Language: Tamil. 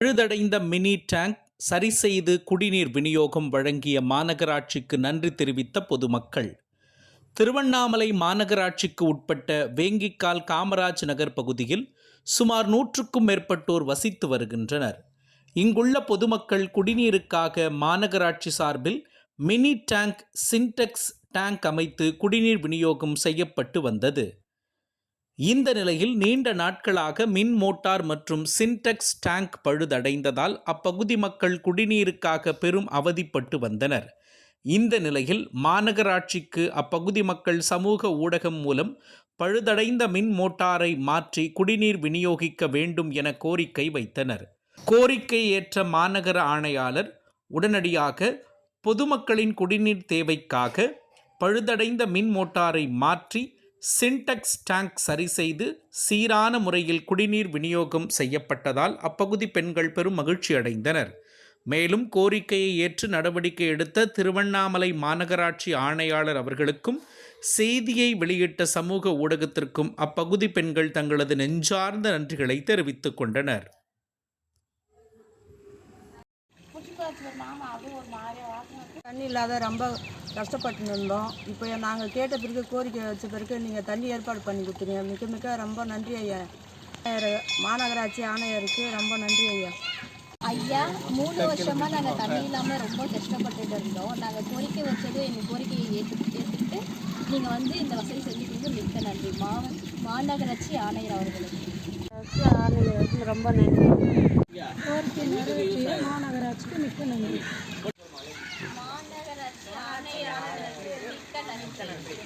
பழுதடைந்த மினி டேங்க் சரி செய்து குடிநீர் விநியோகம் வழங்கிய மாநகராட்சிக்கு நன்றி தெரிவித்த பொதுமக்கள். திருவண்ணாமலை மாநகராட்சிக்கு உட்பட்ட வேங்கிக்கால் காமராஜ் நகர் பகுதியில் சுமார் நூற்றுக்கும் மேற்பட்டோர் வசித்து வருகின்றனர். இங்குள்ள பொதுமக்கள் குடிநீருக்காக மாநகராட்சி சார்பில் மினி டேங்க் சின்டெக்ஸ் டேங்க் அமைத்து குடிநீர் விநியோகம் செய்யப்பட்டு வந்தது. இந்த நிலையில் நீண்ட நாட்களாக மின் மோட்டார் மற்றும் சின்டெக்ஸ் டேங்க் பழுதடைந்ததால் அப்பகுதி மக்கள் குடிநீருக்காக பெரும் அவதிப்பட்டு வந்தனர். இந்த நிலையில் மாநகராட்சிக்கு அப்பகுதி மக்கள் சமூக ஊடகம் மூலம் பழுதடைந்த மின் மோட்டாரை மாற்றி குடிநீர் விநியோகிக்க வேண்டும் என கோரிக்கை வைத்தனர். கோரிக்கை ஏற்ற மாநகர ஆணையாளர் உடனடியாக பொதுமக்களின் குடிநீர் தேவைக்காக பழுதடைந்த மின் மோட்டாரை மாற்றி சின்டெக்ஸ் டேங்க் சரி செய்து சீரான முறையில் குடிநீர் விநியோகம் செய்யப்பட்டதால் அப்பகுதி பெண்கள் பெரும் மகிழ்ச்சி அடைந்தனர். மேலும் கோரிக்கையை ஏற்று நடவடிக்கை எடுத்த திருவண்ணாமலை மாநகராட்சி ஆணையாளர் அவர்களுக்கும் செய்தியை வெளியிட்ட சமூக ஊடகத்திற்கும் அப்பகுதி பெண்கள் தங்களது நெஞ்சார்ந்த நன்றிகளை தெரிவித்துக் கொண்டனர். தண்ணி இல்லாத ரொம்ப கஷ்டப்பட்டு இருந்தோம் இப்போ நாங்கள் கேட்ட பிறகு கோரிக்கை வச்ச பிறகு நீங்கள் தண்ணி ஏற்பாடு பண்ணி கொடுத்தீங்க. மிக மிக ரொம்ப நன்றி ஐயா. மாநகராட்சி ஆணையருக்கு ரொம்ப நன்றி ஐயா. ஐயா மூணு வருஷமா நாங்க தண்ணி இல்லாம ரொம்ப கஷ்டப்பட்டுட்டு இருந்தோம். நாங்க கோரிக்கை வச்சதும் எங்க கோரிக்கையை ஏற்று ஏற்றுக்கிட்டு நீங்க வந்து இந்த வசதி செஞ்சுட்டீங்க மிக்க நன்றி. மா மாநகராட்சி ஆணையர் அவர்களுக்கு. ஆணையருக்கு ரொம்ப நன்றி. நிறைவேற்றிய மாநகராட்சிக்கு மிக்க நன்றி. மாநகராட்சி ஆணையாளருக்கு மிக்க நன்றி.